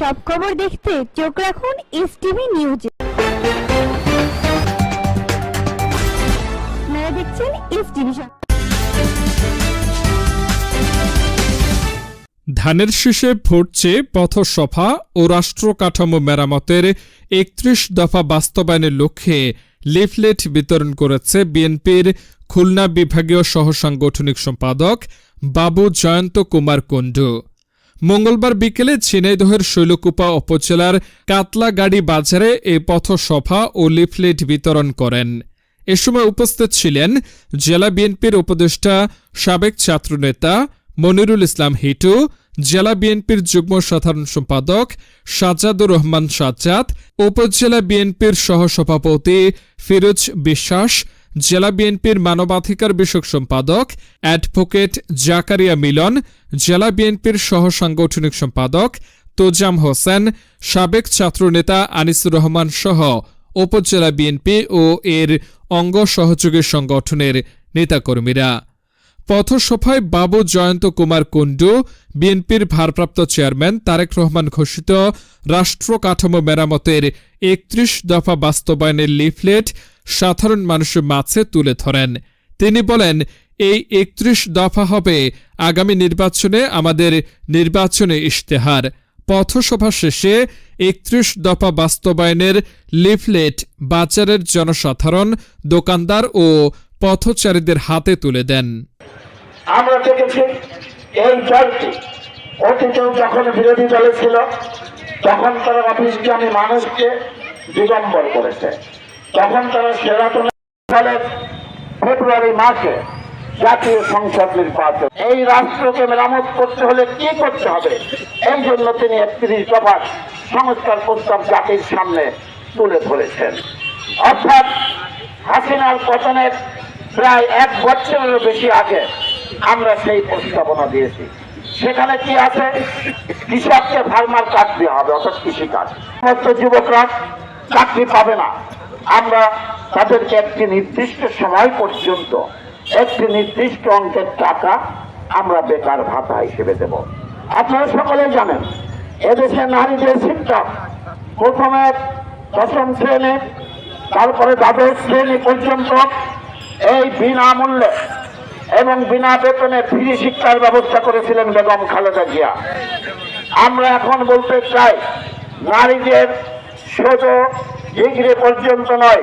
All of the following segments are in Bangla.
সব খবর দেখতে চোখ রাখুন এস টিভি নিউজে দেখছেন এস টিভি ধানের শীষে ফুটছে পথসভা ও রাষ্ট্র কাঠামো মেরামতের একত্রিশ দফা বাস্তবায়নের লক্ষ্যে লিফলেট বিতরণ করেছে বিএনপির খুলনা বিভাগীয় সহসাংগঠনিক সম্পাদক বাবু জয়ন্ত কুমার কুণ্ডু। মঙ্গলবার বিকেলে ঝিনাইদহের শৈলকুপা উপজেলার কাতলাগাড়ি বাজারে এ পথসভা ও লিফলেট বিতরণ করেন। এ সময় উপস্থিত ছিলেন জেলা বিএনপির উপদেষ্টা, সাবেক ছাত্রনেতা মনিরুল ইসলাম হিটু, জেলা বিএনপির যুগ্ম সাধারণ সম্পাদক সাজ্জাদুর রহমান সাজ্জাদ, উপজেলা বিএনপির সহসভাপতি ফিরোজ বিশ্বাস জেলা বিএনপির মানবাধিকার বিষয়ক সম্পাদক অ্যাডভোকেট জাকারিয়া মিলন, জেলা বিএনপির সহসাংগঠনিক সম্পাদক তোজাম হোসেন, সাবেক ছাত্রনেতা আনিসুর রহমান সহ উপজেলা বিএনপি ও এর অঙ্গ সহযোগী সংগঠনের নেতাকর্মীরা। পথসভায় বাবু জয়ন্ত কুমার কুণ্ডু, বিএনপির ভারপ্রাপ্ত চেয়ারম্যান তারেক রহমান ঘোষিত রাষ্ট্র কাঠামো মেরামতের একত্রিশ দফা বাস্তবায়নের লিফলেট সাধারণ মানুষের মাঝে তুলে ধরেন। তিনি বলেন, এই একত্রিশ দফা হবে আগামী নির্বাচনে আমাদের নির্বাচনে ইশতেহার। পথসভা শেষে একত্রিশ দফা বাস্তবায়নের লিফলেট বাজারের জনসাধারণ, দোকানদার ও পথচারীদের হাতে তুলে দেন। আমরা দেখেছি এই দলটি অতীতেও যখন বিরোধী দলে ছিল, তখন তারা অফিসগামী মানুষকে করেছে। তখন তারা সেরাটনে সালের ফেব্রুয়ারি মাসে জাতীয় সংসদ নির্বাচন। এই রাষ্ট্রকে মেরামত করতে হলে কি করতে হবে? এই জন্য তিনি একত্রিশ দফার সংস্কার প্রস্তাব জাতির সামনে তুলে ধরেছেন। অর্থাৎ হাসিনার পতনের প্রায় এক বছরেরও বেশি আগে আমরা সেই প্রস্তাবনা দিয়েছি। সেখানে কি আছে? কৃষককে ফার্মার কাজ দেওয়া হবে, অর্থাৎ কৃষিকাজ। সমস্ত যুবকরা চাকরি পাবে না। তাদেরকে একটি নির্দিষ্ট সময় পর্যন্ত, একটি নির্দিষ্ট অঙ্কের টাকা আমরা বেকার ভাতা হিসেবে দেব। আপনারা সকলে জানেন, এদেশে নারীদের শিক্ষা প্রথমে দশম শ্রেণি, তারপরে দ্বাদশ শ্রেণি পর্যন্ত এই বিনামূল্যে এবং বিনা বেতনে ফ্রি শিক্ষার ব্যবস্থা করেছিলেন বেগম খালেদা জিয়া। আমরা এখন বলতে চাই, নারীদের শুধু ডিগ্রি পর্যন্ত নয়,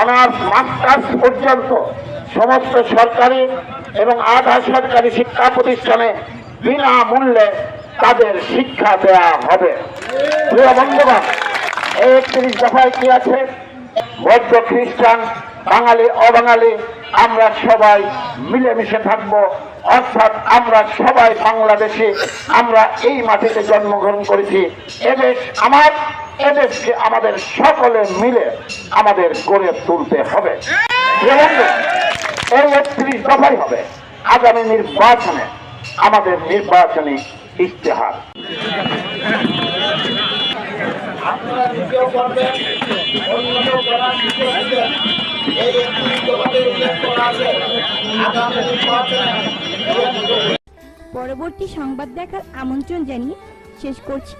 অনার্স, মাস্টার্স পর্যন্ত সমস্ত সরকারি এবং আধা সরকারি শিক্ষা প্রতিষ্ঠানে বিনামূল্যে তাদের শিক্ষা দেওয়া হবে। প্রিয় এই একত্রিশ দফায় কি আছে? বৌদ্ধ, খ্রিস্টান, বাঙালি, অবাঙালি, আমরা সবাই মিলেমিশে থাকব। অর্থাৎ আমরা সবাই বাংলাদেশে, আমরা এই মাটিতে জন্মগ্রহণ করেছি। এদেশ আমার এদেশকে আমাদের সকলে মিলে আমাদের গড়ে তুলতে হবে। এই একত্রিশ দফাই হবে। আগামী নির্বাচনে আমাদের নির্বাচনী ইশতেহার। পরবর্তী সংবাদ দেখার আমন্ত্রণ জানিয়ে শেষ করছি।